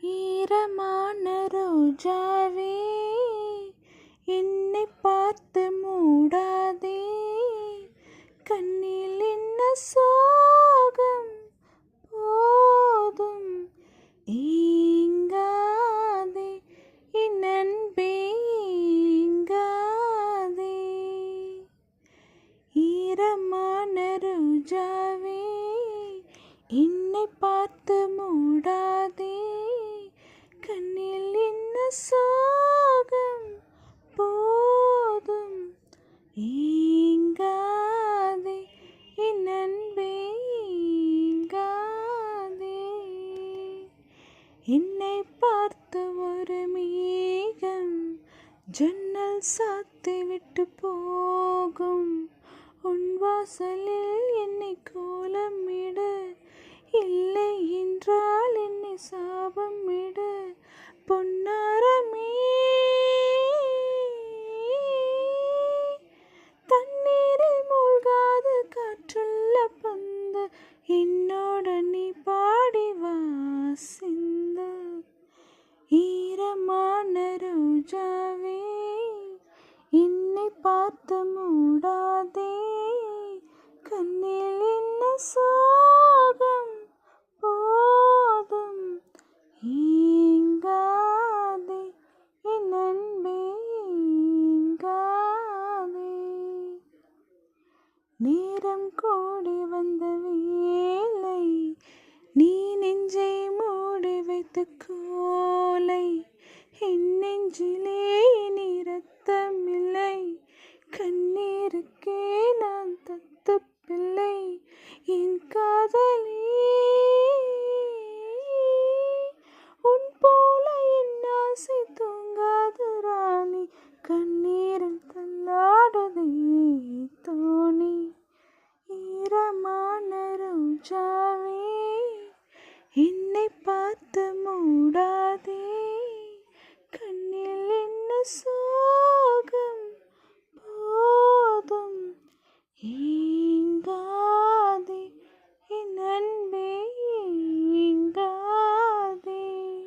ஈரமான ரோஜாவே என்னை பார்த்து மூடாதே. கண்ணில் என்ன சோகம்? போதும். ஏங்காதே என் அன்பே ஏங்காதே. ஈரமான ரோஜாவே என்னை பார்த்து மூடாதே. சோகம் போதும். ஏங்காதே என் என்னை பார்த்து ஒரு மேகம் ஜன்னல் சாத்தி விட்டு போகும். உன் வாசலில் என்னை கோலமிட. நேரம் கூடி வந்த வேலை நீ நெஞ்சை மூடி வைத்த கோலை. என் நெஞ்சிலே நீ ரத்தமில்லை கண்ணீருக்கே நான் தத்த பிள்ளை என் காதலி உன் போல என் ஆசை தூங்காது ராணி கண் ராஜாவே என்னை பார்த்து மூடாதே. கண்ணில் என்ன சோகம்? போதும். ஏங்காதே என் அன்பே ஏங்காதே.